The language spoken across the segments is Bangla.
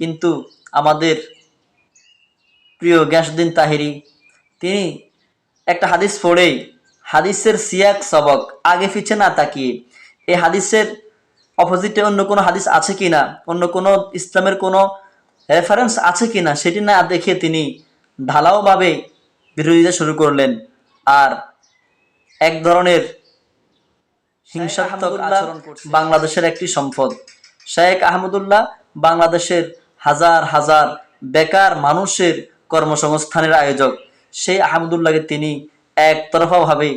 কিন্তু আমাদের প্রিয় গ্যাসুদ্দিন তাহিরি তিনি একটা হাদিস পড়েই হাদিসের সিয়াক সবক আগে পিছে না তাকিয়ে এই হাদিসের অপোজিটে অন্য কোনো হাদিস আছে কিনা অন্য কোনো ইসলামের কোনো রেফারেন্স আছে কিনা সেটি না দেখে তিনি ঢালাওভাবে বিরোধিতা শুরু করলেন। আর এক ধরনের হিংসাত্মক বাংলাদেশের একটি সম্পদ। শেখ আহমদুল্লাহ বাংলাদেশের হাজার হাজার বেকার মানুষের কর্মসংস্থানের আয়োজক। সেই আহমদুল্লাহকে তিনি একতরফাভাবে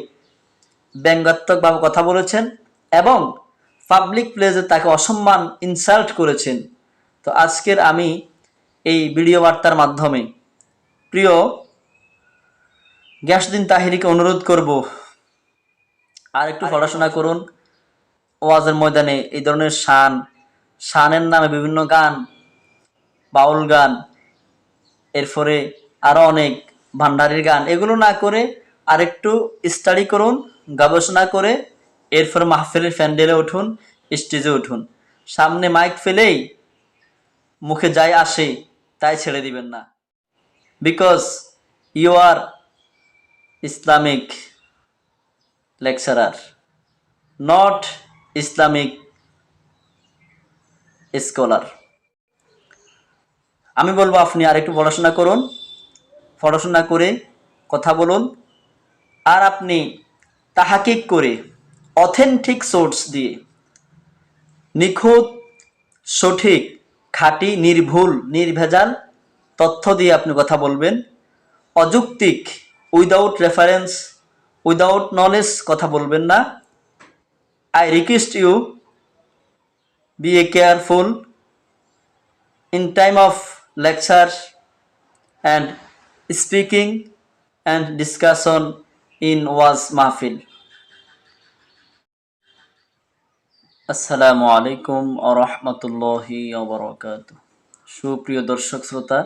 ব্যঙ্গাত্মকভাবে কথা বলেছেন এবং পাবলিক প্লেসে তাকে অসম্মান ইনসাল্ট করেছেন। তো আজকের আমি এই ভিডিও বার্তার মাধ্যমে প্রিয় গ্যাসদিন তাহিরিকে অনুরোধ করব আর একটু পড়াশোনা করুন। ওয়াজের ময়দানে এই ধরনের শান শানের নামে বিভিন্ন গান বাউল গান, এরপরে আরও অনেক ভান্ডারির গান, এগুলো না করে আরেকটু স্টাডি করুন, গবেষণা করে, এরপর মাহফিলের প্যান্ডেলে উঠুন স্টেজে উঠুন সামনে মাইক ফেলেই মুখে যাই আসে, তাই ছেড়ে দিবেন না because you are Islamic lecturer not Islamic scholar. আমি বলব আপনি আরেকটু পড়াশোনা করুন, পড়াশোনা করে কথা বলুন, আর আপনি তাহাকিক করে অথেন্টিক সোর্স দিয়ে নিখুঁত, সঠিক, খাঁটি, নির্ভুল, নির্ভেজাল তথ্য দিয়ে আপনি কথা বলবেন, অযৌক্তিক উইদাউট রেফারেন্স উইদাউট নলেজ কথা বলবেন না। I request you be a careful in time of lecture and speaking and discussion in ওয়াজ মাহফিল আসসালামু আলাইকুম আ রহমতুল্লাহি ওবরাকাত সুপ্রিয় দর্শক শ্রোতা,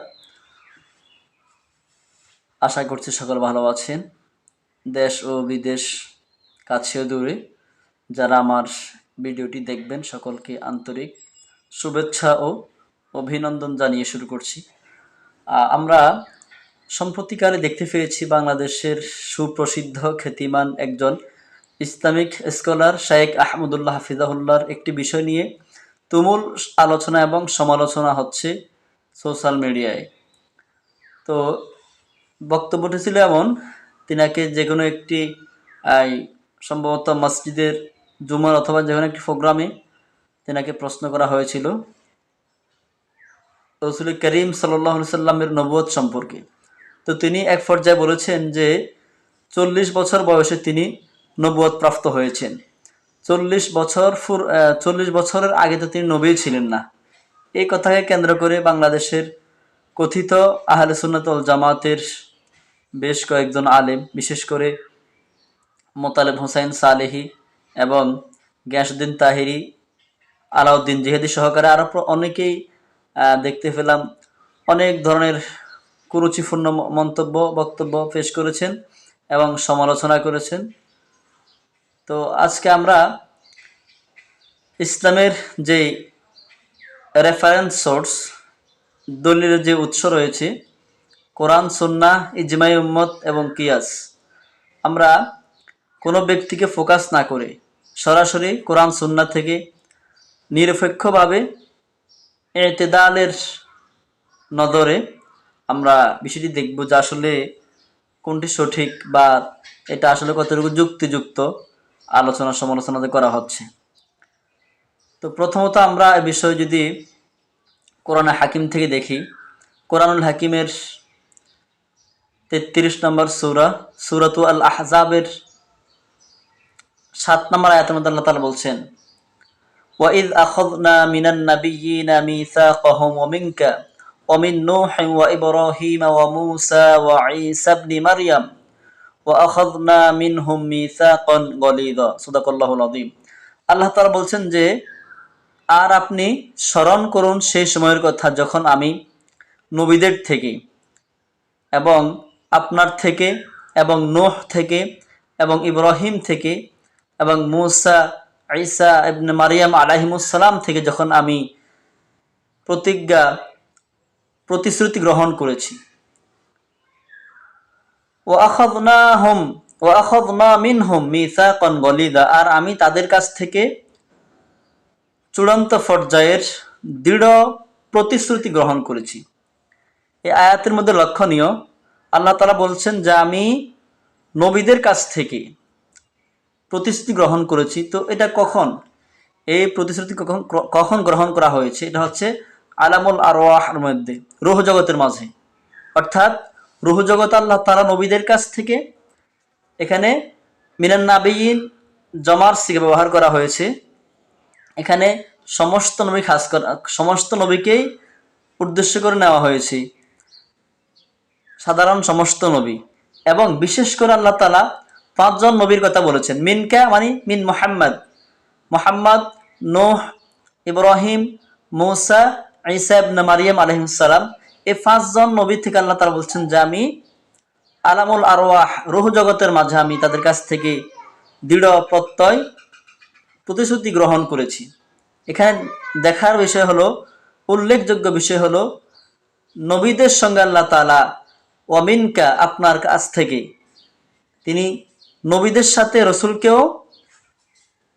আশা করছি সকল ভালো আছেন। দেশ ও বিদেশ, কাছে ও দূরে যারা আমার ভিডিওটি দেখবেন, সকলকে আন্তরিক শুভেচ্ছা ও অভিনন্দন জানিয়ে শুরু করছি। আমরা সম্প্রতিকালে দেখতে পেয়েছি বাংলাদেশের সুপ্রসিদ্ধ খ্যাতিমান একজন ইসলামিক স্কলার শায়েক আহমদুল্লাহ হাফিজাহুল্লাহর একটি বিষয় নিয়ে তুমুল আলোচনা এবং সমালোচনা হচ্ছে সোশ্যাল মিডিয়ায়। তো বক্তব্যটি ছিল এমন, তিনাকে যে কোনো একটি সম্ভবত মসজিদের জুমার অথবা যে কোনো একটি প্রোগ্রামে তেনাকে প্রশ্ন করা হয়েছিল। রসুল করিম সাল্লাহ সাল্লামের নবুয়ত সম্পর্কে। তো তিনি এক পর্যায়ে বলেছেন যে, চল্লিশ বছর বয়সে তিনি নবুয়ত প্রাপ্ত হয়েছেন। চল্লিশ বছর ফুর চল্লিশ বছরের আগে তো তিনি নবী ছিলেন না। এই কথাকে কেন্দ্র করে বাংলাদেশের কথিত আহলে সুন্নাতল জামাতের বেশ কয়েকজন আলেম, বিশেষ করে মোতালেব হোসাইন সালেহি এবং গ্যাসুদ্দিন তাহিরি, আলাউদ্দিন জিহাদি সহকারে আরও অনেকেই দেখতে পেলাম অনেক ধরনের কুরুচিপূর্ণ মন্তব্য, বক্তব্য পেশ করেছেন এবং সমালোচনা করেছেন। তো আজকে আমরা ইসলামের যে রেফারেন্স সোর্স দলিলের যে উৎস রয়েছে, কোরআন সুন্না ইজমাই, উম্মত এবং কিয়াস, আমরা কোনো ব্যক্তিকে ফোকাস না করে সরাসরি কোরআন সুন্না থেকে নিরপেক্ষভাবে এতেদালের নজরে আমরা বিষয়টি দেখব যে আসলে কোনটি সঠিক বা এটা আসলে কতটুকু যুক্তিযুক্ত আলোচনা সমালোচনাতে করা হচ্ছে। তো প্রথমত আমরা এ বিষয়ে যদি কোরআন হাকিম থেকে দেখি, কোরআনুল হাকিমের তেত্রিশ নম্বর সুরা, সুরাতু আল আহজাবের সাত নম্বর আয়াতের আল্লাহ তাআলা বলছেন وإذ أخذنا من النبيين ميثاقهم ومنك ومن نوح وإبراهيم وموسى وعيسى ابن مريم وأخذنا منهم ميثاقا غليظا صدق الله العظيم আল্লাহ তারা বলছেন যে আর আপনি স্মরণ করুন সেই সময়ের কথা যখন আমি নবীদের থেকে এবং আপনার থেকে এবং নোহ থেকে এবং ইব্রাহিম থেকে এবং মুসা ঈসা ইবনে মারিয়াম আলাহিমুসালাম থেকে যখন আমি প্রতিজ্ঞা, প্রতিশ্রুতি গ্রহণ করেছি। ও আখদনা হোম ও আখদনা মিন হোম মিসা কন গলিদা আর আমি তাদের কাছ থেকে চূড়ান্ত পর্যায়ের দৃঢ় প্রতিশ্রুতি গ্রহণ করেছি। এই আয়াতের মধ্যে লক্ষণীয়, আল্লাহ তালা বলছেন যে আমি নবীদের কাছ থেকে প্রতিশ্রুতি গ্রহণ করেছি, তো এটা কখন? এই প্রতিশ্রুতি কখন কখন গ্রহণ করা হয়েছে? এটা হচ্ছে আলামুল আরওয়াহর মধ্যে, রুহ জগতের মাঝে। অর্থাৎ রুহ জগৎ আল্লাহ তারা নবীদের কাছ থেকে এখানে মিনান নাবিয়িন জমার সিকে ব্যবহার করা হয়েছে। এখানে সমস্ত নবী খাস সমস্ত নবীকেই উদ্দেশ্য করে নেওয়া হয়েছে। সাধারণ সমস্ত নবী। এবং বিশেষ করে আল্লাহ তালা পাঁচজন নবীর কথা বলেছেন। মিনকা মানে মিন মোহাম্মদ। মোহাম্মদ, নোহ, ইব্রাহিম, মৌসা ইসাব মারিয়াম আলহিমসালাম এই পাঁচজন নবী থেকে আল্লাহ তালা বলছেন যে আমি আলামুল আরওয়াহ, রুহ জগতের মাঝে আমি তাদের কাছ থেকে দৃঢ় প্রত্যয়, প্রতিশ্রুতি গ্রহণ করেছি। এখানে দেখার বিষয় হলো, উল্লেখযোগ্য বিষয় হলো, নবীদের সঙ্গে আল্লাহ তালা ওয়ামিনকা আপনার কাছ থেকে তিনি নবীদের সাথে রসুলকেও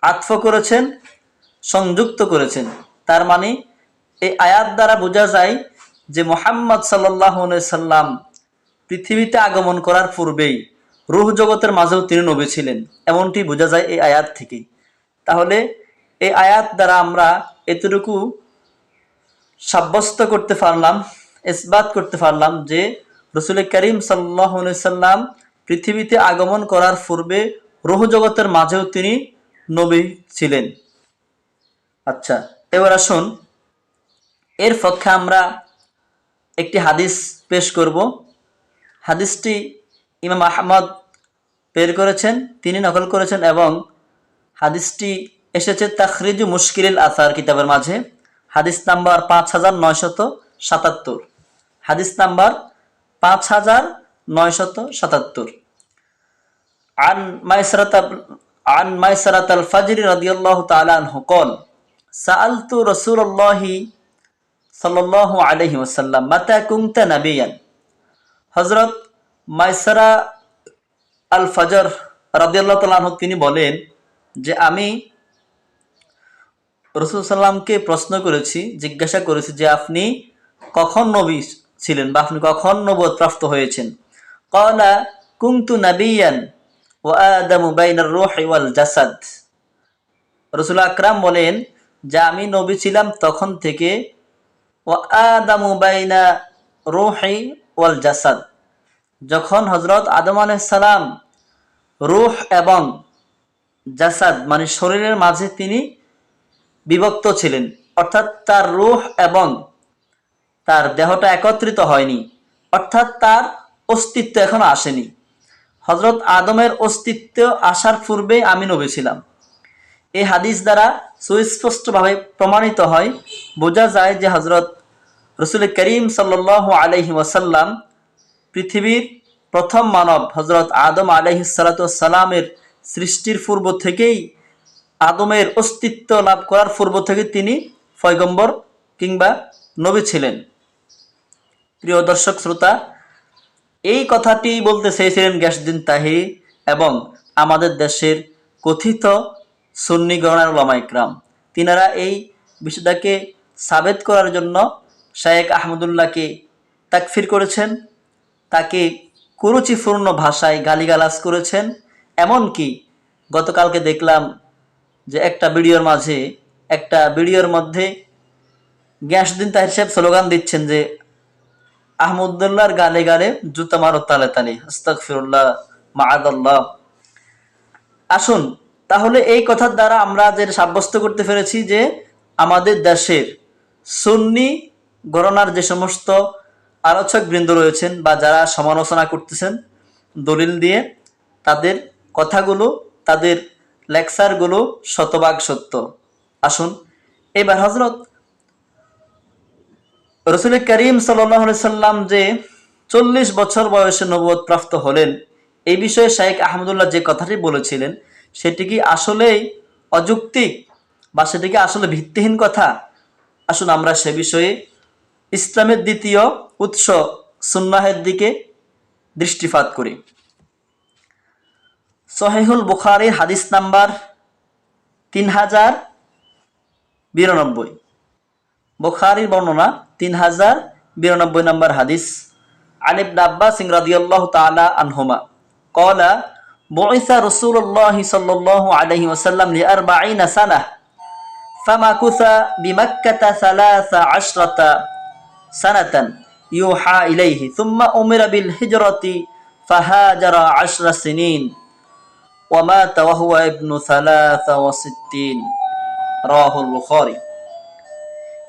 আত্ম করেছেন, সংযুক্ত করেছেন। তার মানে এই আয়াত দ্বারা বোঝা যায় যে মোহাম্মদ সাল্লাম পৃথিবীতে আগমন করার পূর্বেই রুহ জগতের মাঝেও তিনি নবী ছিলেন। এমনটি বোঝা যায় এই আয়াত থেকে। তাহলে, এই আয়াত দ্বারা আমরা এতটুকু সাব্যস্ত করতে পারলাম ইসবাত করতে পারলাম যে রসুল করিম সাল্লাহ সাল্লাম পৃথিবীতে আগমন করার পূর্বে রুহ জগতের মাঝেও তিনি নবী ছিলেন। আচ্ছা এবার আসুন। এর পক্ষে আমরা একটি হাদিস পেশ করব। হাদিসটি ইমাম আহমদ বের করেছেন, তিনি নকল করেছেন এবং হাদিসটি এসেছে তাখরিজু মুশকিল আসার কিতাবের মাঝে। হাদিস নাম্বার পাঁচ হাজার নয়শত সাতাত্তর। হাদিস নাম্বার পাঁচ হাজার নয়শত সাতাত্তর عن ميسرة عن ميسرة الفجر رضي الله تعالى عنه قال سألت رسول الله صلى الله عليه وسلم متى كنت نبيا হজরত মাইসারা আল ফজর রাদিয়াল্লাহ তাআলা আনহু তিনি বলেন যে আমি রসুল সাল্লামকে প্রশ্ন করেছি জিজ্ঞাসা করেছি যে আপনি কখন নবী ছিলেন বা আপনি কখন নবদ প্রাপ্ত হয়েছেন নাবিয়ান ও আদামু বাইনার রোহ ওয়াল জাসাদ রসুল আকরাম বলেন, যে আমি নবী ছিলাম তখন থেকে ও আদামু বাইনা রোহি ওয়াল জাসাদ যখন হজরত আদম সালাম রুহ এবং জাসাদ মানে শরীরের মাঝে তিনি বিভক্ত ছিলেন, অর্থাৎ তার রুহ এবং তার দেহটা একত্রিত হয়নি, অর্থাৎ তার অস্তিত্ব এখনও আসেনি। হজরত আদমের অস্তিত্ব আসার পূর্বেই আমি নবী ছিলাম। এই হাদিস দ্বারা সুস্পষ্টভাবে প্রমাণিত হয়, বোঝা যায় যে হজরত রসুল করিম সাল্ল আলহি ওয়াসাল্লাম পৃথিবীর প্রথম মানব হজরত আদম আলহি সালাতামের সৃষ্টির পূর্ব থেকেই আদমের অস্তিত্ব লাভ করার পূর্ব থেকে তিনি ফয়গম্বর কিংবা নবী ছিলেন। প্রিয় দর্শক, শ্রোতা এই কথাটি বলতে চেয়েছিলেন গ্যাসদিন তাহিরি এবং আমাদের দেশের কথিত সুন্নি গণার ওলামা ইকরাম। তিনারা এই বিষয়টাকে সাবেত করার জন্য শায়েক আহমদুল্লাহকে তাকফির করেছেন, তাকে কুরুচিপূর্ণ ভাষায় গালিগালাজ করেছেন, এমনকি গতকালকে দেখলাম যে একটা ভিডিওর মাঝে, একটা ভিডিওর মধ্যে গ্যাসদিন তাহির সাহেব স্লোগান দিচ্ছেন যে আহমদুল্লাহর গালে গালে জুতা মারো তালে তালে আস্তাক ফিরুল্লাহ মাহাদাল্লাহ আসুন, তাহলে এই কথার দ্বারা আমরা যে সাব্যস্ত করতে পেরেছি যে আমাদের দেশের সুন্নি গণনার যে সমস্ত আলোচক বৃন্দ রয়েছেন বা যারা সমালোচনা করতেছেন দলিল দিয়ে, তাদের কথাগুলো, তাদের লেকচারগুলো শতভাগ সত্য। আসুন, এবার হজরত রসুল করিম সাল্লাম যে চল্লিশ বছর বয়সে নবদ প্রাপ্ত হলেন, এই বিষয়ে শাহেক আহমদুল্লাহ যে কথাটি বলেছিলেন, সেটি কি আসলেই অযৌক্তিক বা সেটি কি আসলে ভিত্তিহীন কথা? আসুন আমরা সে বিষয়ে ইসলামের দ্বিতীয় উৎস সুন্নাহের দিকে দৃষ্টিপাত করি। সহেহুল বুখারি হাদিস নাম্বার তিন হাজার বিরানব্বই। বুখারির বর্ণনা তিন হাজার বিরানব্বই নম্বর হাদিস عن ابن عباس رضي الله تعالى عنهما قال بعث رسول الله صلى الله عليه وسلم لأربعين سنة فمكث بمكة ثلاث عشرة سنة يوحى إليه ثم أمر بالهجرة فهاجر عشر سنين ومات وهو ابن ثلاث وستين رواه البخاري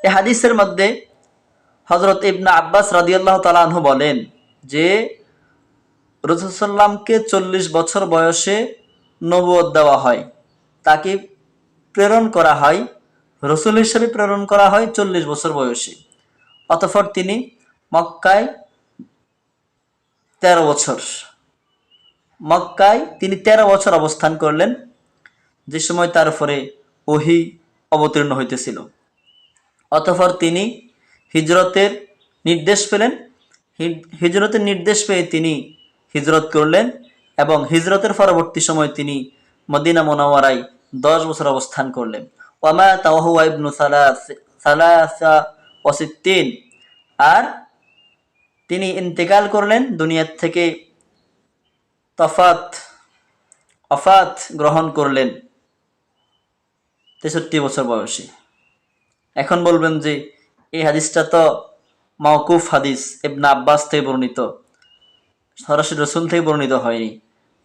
এই হাদিসের মধ্যে হজরত ইবনা আব্বাস রাদিয়াল্লাহ তালাহু বলেন যে রসুলসাল্লামকে চল্লিশ বছর বয়সে নবুয়ত দেওয়া হয়। তাকে প্রেরণ করা হয়, রসুল হিসেবে প্রেরণ করা হয় চল্লিশ বছর বয়সে। অতঃপর তিনি মক্কায় তেরো বছর, মক্কায় তিনি তেরো বছর অবস্থান করলেন, যে সময় তার উপরে ওহি অবতীর্ণ হইতেছিল। অতঃপর তিনি হিজরতের নির্দেশ পেলেন। হিজরতের নির্দেশ পেয়ে তিনি হিজরত করলেন এবং হিজরতের পরবর্তী সময় তিনি মদিনা মোনাওয়ারায় দশ বছর অবস্থান করলেন। ওয়ামা তাওহুয়া ইবনু সালাস ওয়াসিত্তিন আর তিনি ইন্তেকাল করলেন দুনিয়ার থেকে তফাত, অফাত গ্রহণ করলেন। তেষট্টি বছর বয়সে। এখন বলবেন যে এই হাদিসটা তো মাওকুফ হাদিস, ইবনা আব্বাস থেকে বর্ণিত। সরাসরি রসুল থেকে বর্ণিত হয়নি।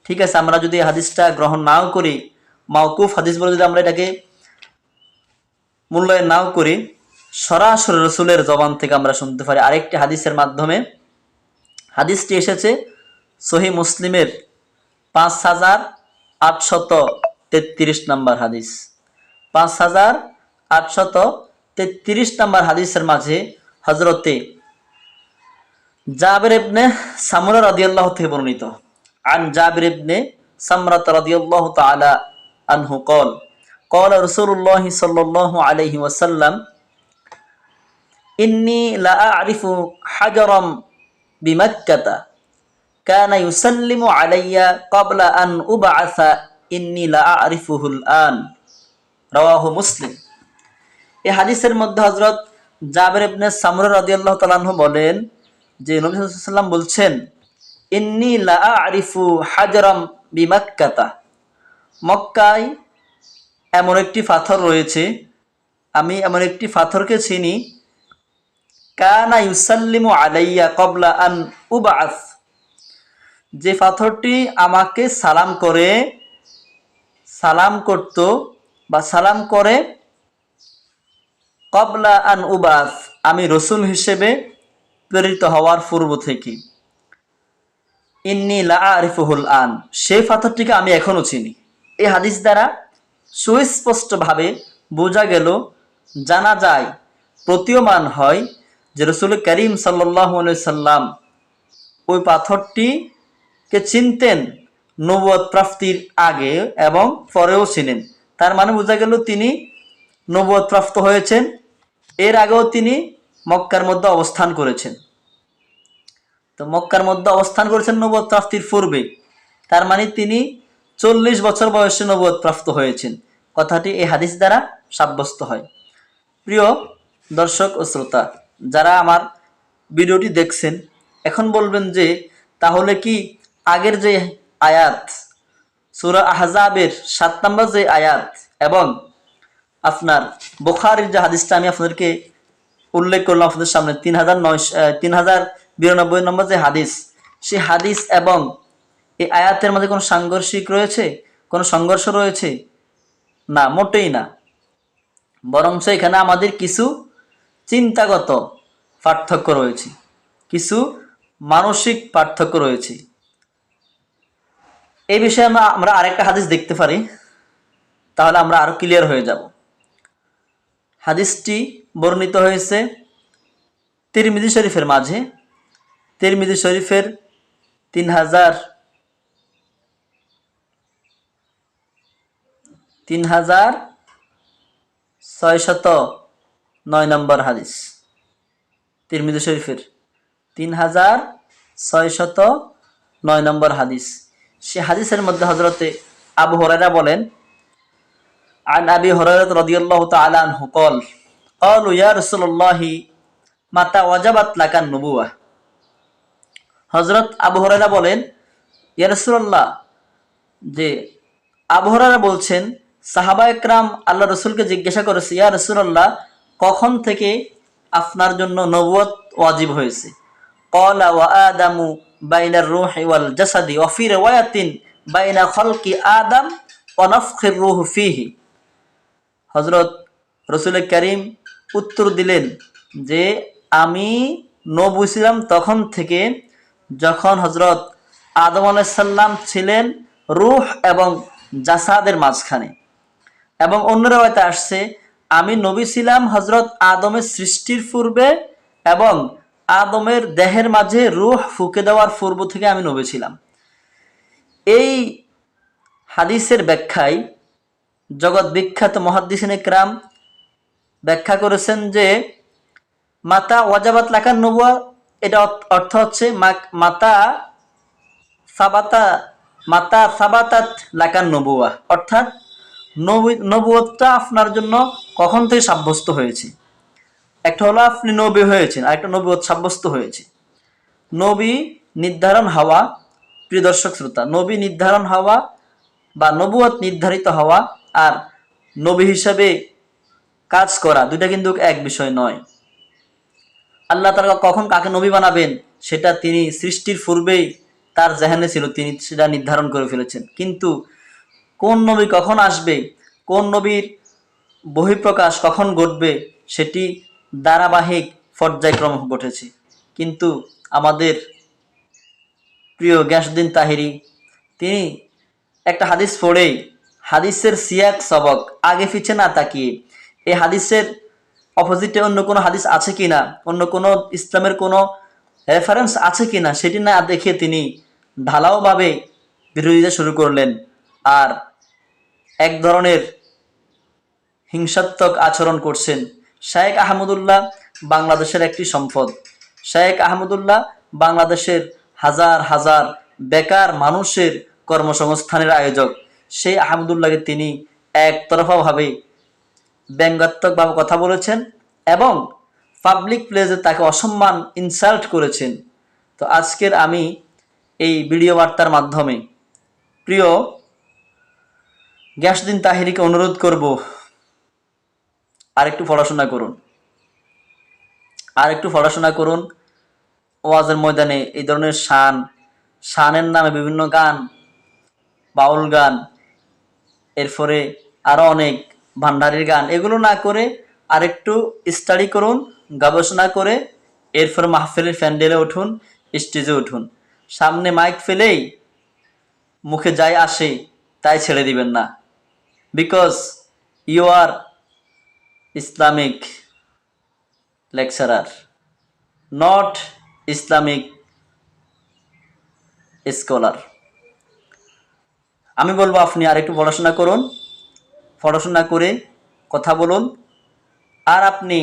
ঠিক আছে, আমরা যদি হাদিসটা গ্রহণ নাও করি, মাওকুফ হাদিস বলে যদি আমরা এটাকে মূল্যায়ন নাও করি, সরাসরি রসুলের জবান থেকে আমরা শুনতে পারি আরেকটি হাদিসের মাধ্যমে। হাদিসটি এসেছে সহি মুসলিমের পাঁচ হাজার আটশত তেত্রিশ নম্বর হাদিস। পাঁচ হাজার আটশত তেত্রিশ নম্বর হাদিসের মাঝে হজরতে জাবির ইবনে সামরা রাদিয়াল্লাহু থেকে বর্ণিত আন জাবির ইবনে সামরাত রাদিয়াল্লাহু তাআলা আনহু قال قال رسول الله صلى الله عليه وسلم إني لا أعرف حجرا بمكة كان يسلم علي قبل أن أبعث إني لا أعرفه الآن رواه مسلم এই হাদিসের মধ্যে হজরত জাবের ইবনে সামর রাদিয়াল্লাহু তাআলা বলেন যে নবী আলাইহি বলছেন, ইন্নী লা আরিফু হাজরাম বিমাক্কাতা। মক্কায় এমন একটি পাথর রয়েছে, আমি এমন একটি পাথরকে চিনি, কানা ইউসাল্লিমু আলাইয়া কবলা আন উবাস যে পাথরটি আমাকে সালাম করে, সালাম করত বা সালাম করে কবলা আন উবাস, আমি রসুল হিসেবে প্রেরিত হওয়ার পূর্ব থেকে। ইন্নি লা আরিফুহুল আন সেই পাথরটিকে আমি এখনও চিনি। এই হাদিস দ্বারা সুস্পষ্টভাবে বোঝা গেল, জানা যায়, প্রতীয়মান হয় যে রসুল করিম সাল্লাহ সাল্লাম ওই পাথরটিকে চিনতেন নবুয়ত প্রাপ্তির আগে এবং পরেও ছিলেন তার মানে বোঝা গেল তিনি নবুয়ত প্রাপ্ত হয়েছেন এর আগেও তিনি মক্কার মধ্যে অবস্থান করেছেন। তো মক্কার মধ্যে অবস্থান করেছেন নবুয়ত প্রাপ্তির পূর্বে। তার মানে তিনি চল্লিশ বছর বয়সে নবুয়ত প্রাপ্ত হয়েছেন। কথাটি এই হাদিস দ্বারা সাব্যস্ত হয়। প্রিয় দর্শক ও শ্রোতা, যারা আমার ভিডিওটি দেখছেন, এখন বলবেন যে, তাহলে কি আগের যে আয়াত, সুরা আহজাবের সাত নম্বর যে আয়াত এবং আপনার বোখারির যে হাদিসটা আমি আপনাদেরকে উল্লেখ করলাম আপনাদের সামনে, তিন হাজার নয় তিন হাজার বিরানব্বই নম্বর যে হাদিস সেই হাদিস এবং এই আয়াতের মধ্যে কোনো সাংঘর্ষিক রয়েছে? কোনো সংঘর্ষ রয়েছে? না, মোটেই না। বরঞ্চ এখানে আমাদের কিছু চিন্তাগত পার্থক্য রয়েছে। কিছু মানসিক পার্থক্য রয়েছে। এই বিষয়ে আমরা আমরা আরেকটা হাদিস দেখতে পারি। তাহলে আমরা আরও ক্লিয়ার হয়ে যাব। হাদিসটি বর্ণিত হয়েছে তিরমিজি শরীফের মাঝে। তিরমিজি শরীফের তিন হাজার তিন হাজার ছয়শত নয় নম্বর হাদিস। তিরমিজি শরীফের তিন হাজার ছয়শত নয় নম্বর হাদিস। সে হাদিসের মধ্যে হজরতে আবু বলেন عن أبي هريرة رضي الله تعالى عنه قال قالوا يا رسول الله متى وجبت لك النبوة হজরত আবু হরাইরা বলেন ইয়া রাসূলুল্লাহ যে আবু হরাইরা বলছেন সাহাবা একরাম আল্লাহ রসুলকে জিজ্ঞাসা করেছে ইয়া রসুল্লাহ কখন থেকে আপনার জন্য নবুয়ত ওয়াজিব হয়েছে কলা ওয়া আদামু বাইনার রুহি ওয়াল জাসাদি ওয়া ফি রিওয়ায়াতিন বাইনা খলকি আদম ওয়া নাফখির রূহ ফিহি হজরত রসুল করিম উত্তর দিলেন যে, আমি নবু ছিলাম তখন থেকে যখন হজরত আদম আলাইসাল্লাম ছিলেন রুহ এবং জাসাদের মাঝখানে। এবং অন্য হয়তো আসছে, আমি নবী ছিলাম হজরত আদমের সৃষ্টির পূর্বে এবং আদমের দেহের মাঝে রুহ ফুকে দেওয়ার পূর্ব থেকে আমি নবী ছিলাম। এই হাদিসের ব্যাখ্যায় জগৎ বিখ্যাত মহাদ্দিসিন ক্রাম ব্যাখ্যা করেছেন যে, মাতা ওয়াজাবাত লাকার নবুয়া, এটা অর্থ- হচ্ছে মাতা সাবাতা, মাতা সাবাতাত লাকার নবুয়া। অর্থাৎ নবী নবুয়তটা আপনার জন্য কখন থেকে সাব্যস্ত হয়েছে? একটা হলো আপনি নবী হয়েছেন আর একটা নবুয়ত সাব্যস্ত হয়েছে। নবী নির্ধারণ হওয়া, প্রিয় দর্শক শ্রোতা, নবী নির্ধারণ হওয়া বা নবুয়ত নির্ধারিত হওয়া আর নবী হিসাবে কাজ করা দুইটা কিন্তু এক বিষয় নয়। আল্লাহ তাআলা কখন কাকে নবী বানাবেন সেটা তিনি সৃষ্টির পূর্বেই তার জেহানে ছিল, তিনি সেটা নির্ধারণ করে ফেলেছেন। কিন্তু কোন নবী কখন আসবে, কোন নবীর বহিঃপ্রকাশ কখন ঘটবে, সেটি ধারাবাহিক পর্যায়ক্রম ঘটেছে। কিন্তু আমাদের প্রিয় গ্যাসুদ্দিন তাহিরি, তিনি একটা হাদিস পড়েই হাদিসের সিয়াক সবক। আগে পিছে না তাকিয়ে এই হাদিসের অপোজিটে অন্য কোনো হাদিস আছে কিনা অন্য কোনো ইসলামের কোনো রেফারেন্স আছে কিনা সেটি না দেখে তিনি ঢালাওভাবে বিরোধিতা শুরু করলেন। আর এক ধরনের হিংসাত্মক আচরণ করছেন। শায়েক আহমদুল্লাহ বাংলাদেশের একটি সম্পদ। শায়েক আহমদুল্লাহ বাংলাদেশের হাজার হাজার বেকার মানুষের কর্মসংস্থানের আয়োজক। সেই আহমদুল্লাহকে তিনি একতরফাভাবে ব্যঙ্গাত্মকভাবে কথা বলেছেন এবং পাবলিক প্লেসে তাকে অসম্মান ইনসাল্ট করেছেন। তো আজকের আমি এই ভিডিও বার্তার মাধ্যমে প্রিয় গ্যাসদিন তাহিরিকে অনুরোধ করব আর একটু পড়াশোনা করুন। আর একটু পড়াশোনা করুন। ওয়াজের ময়দানে এই ধরনের শান, শানের নামে বিভিন্ন গান, বাউল গান এরপরে আরও অনেক ভান্ডারির গান। এগুলো না করে আরেকটু স্টাডি করুন, গবেষণা করে, এরপর মাহফিলের প্যান্ডেলে উঠুন স্টেজে উঠুন। সামনে মাইক ফেলেই মুখে যাই আসে, তাই ছেড়ে দিবেন না। Because you are Islamic lecturer not Islamic scholar আমি বলব, আপনি আর একটু পড়াশোনা করুন, পড়াশোনা করে কথা বলুন। আর আপনি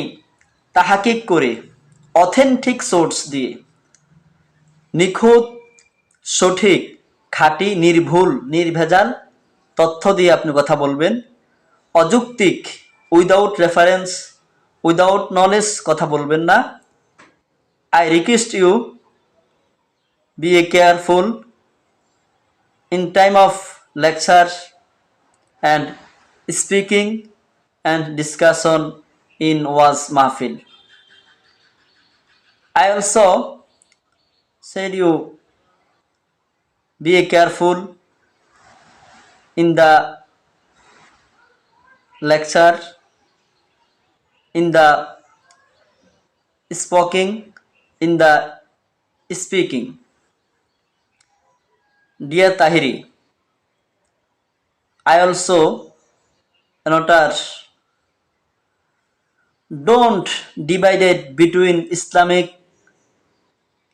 তাহাকিক করে অথেন্টিক সোর্স দিয়ে নিখুঁত, সঠিক, খাঁটি, নির্ভুল, নির্ভেজাল তথ্য দিয়ে আপনি কথা বলবেন। অযৌক্তিক উইদাউট রেফারেন্স উইদাউট নলেজ কথা বলবেন না। I request you be a careful in time of lecture and speaking and discussion in was mahfil i also said you be careful in the lecture in the speaking in the speaking. Dear Tahiri, I also noted don't divide it between Islamic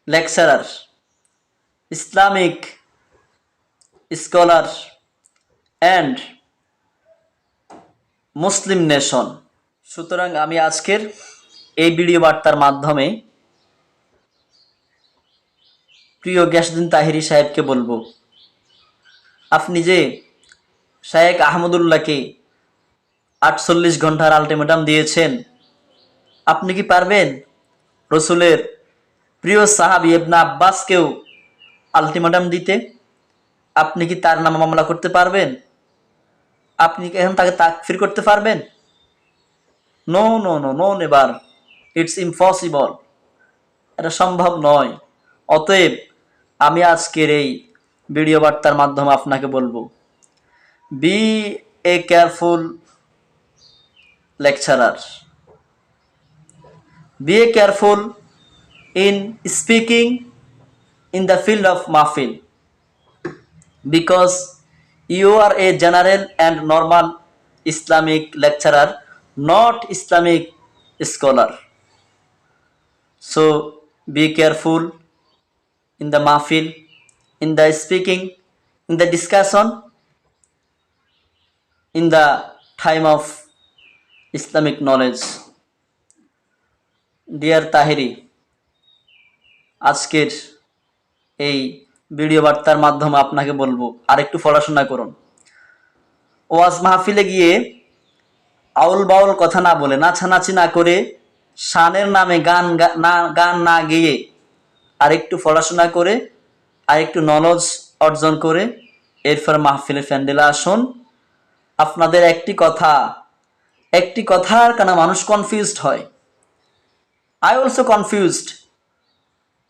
lecturer, Islamic scholar, and Muslim nation সুতরাং আমি আজকের এই ভিডিও বার্তার মাধ্যমে প্রিয় গ্যাসদিন তাহিরি সাহেবকে বলব আপনি যে শায়েক আহমদুল্লাহকে আটচল্লিশ ঘণ্টার আলটিমেটাম দিয়েছেন। আপনি কি পারবেন? রসুলের প্রিয় সাহাবি এবনা আব্বাসকেও আলটিমেটাম দিতে? আপনি কি তার নামে মামলা করতে পারবেন? আপনি কি এখন তাকে তাকফির করতে পারবেন? No no no no never it's impossible. এটা সম্ভব নয়। অতএব আমি আজকের এই ভিডিও বার্তার মাধ্যমে আপনাকে বলব be a careful lecturer. Be careful in speaking in the field of Mahfil because you are a general and normal Islamic lecturer, not Islamic scholar. So be careful in the Mahfil, in the speaking, in the discussion, in the time of Islamic knowledge dear Taheri আজকের এই ভিডিও বার্তার মাধ্যমে আপনাকে বলব আর একটু পড়াশোনা করুন। ওয়াজ মাহফিলে গিয়ে আউল বাউল কথা না বলে নাচানাচি না করে শানের নামে গান না গান না গেয়ে আর একটু পড়াশোনা করে আর একটু নলেজ অর্জন করে এরপর মাহফিলের প্যান্ডেলে আসুন। আপনাদের একটি কথা। একটি কথার কেন মানুষ কনফিউজড হয়। I also confused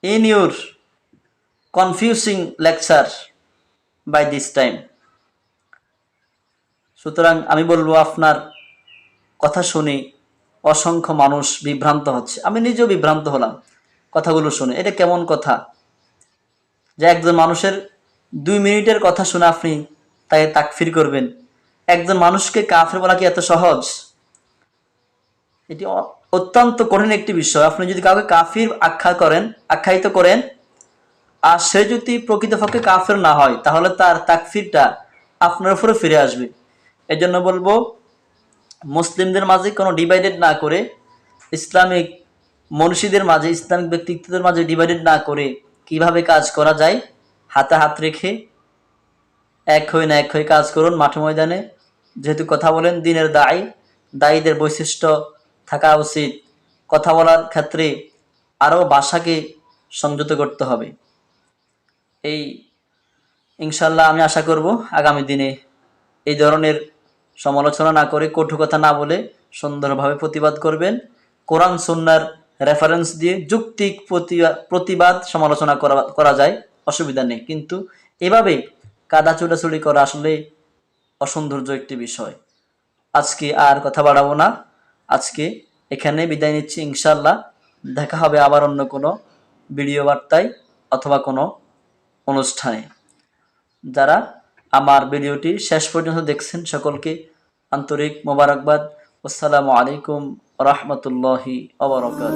in your confusing lecture by this time সুতরাং আমি বলব, আপনার কথা শুনে অসংখ্য মানুষ বিভ্রান্ত হচ্ছে। আমি নিজেও বিভ্রান্ত হলাম কথাগুলো শুনে। এটা কেমন কথা? যে একজন মানুষের দুই মিনিটের কথা শুনে আপনি তাকে তাকফির করবেন। একজন মানুষকে কাফের বলা কি এত সহজ? এটি অত্যন্ত কঠিন একটি বিষয়। আপনি যদি কাউকে কাফির আখ্যা করেন, আখ্যায়িত করেন, আর সে যদি প্রকৃতপক্ষে কাফের না হয়, তাহলে তার তাকফিরটা আপনার উপরে ফিরে আসবে। এই জন্য বলব, মুসলিমদের মাঝে কোনো ডিভাইডেড না করে, ইসলামিক মনীষীদের মাঝে, ইসলামিক ব্যক্তিত্বদের মাঝে ডিভাইডেড না করে কীভাবে কাজ করা যায়? হাতে হাত রেখে এক হয়ে না এক হয়ে কাজ করুন মাঠে ময়দানে। যেহেতু কথা বলেন, দিনের দায়ী, দায়ীদের বৈশিষ্ট্য থাকা উচিত। কথা বলার ক্ষেত্রে আরও ভাষাকে সংযত করতে হবে। এই ইনশাল্লাহ আমি আশা করব আগামী দিনে এই ধরনের সমালোচনা না করে, কটু কথা না বলে সুন্দরভাবে প্রতিবাদ করবেন। কোরআন সন্ন্যার রেফারেন্স দিয়ে যুক্তিক প্রতিবা- প্রতিবাদ সমালোচনা করা করা যায়, অসুবিধা নেই। কিন্তু এভাবে কাদা চুটাচুড়ি করা আসলে অসৌন্দর্য একটি বিষয়। আজকে আর কথা বাড়াবো না। আজকে এখানে বিদায় নিচ্ছি ইনশাল্লাহ দেখা হবে আবার অন্য কোনো ভিডিও বার্তায় অথবা কোনো অনুষ্ঠানে। যারা আমার ভিডিওটি শেষ পর্যন্ত দেখছেন, সকলকে আন্তরিক মোবারকবাদ। আসসালামু আলাইকুম রহমতুল্লাহি অবরকাত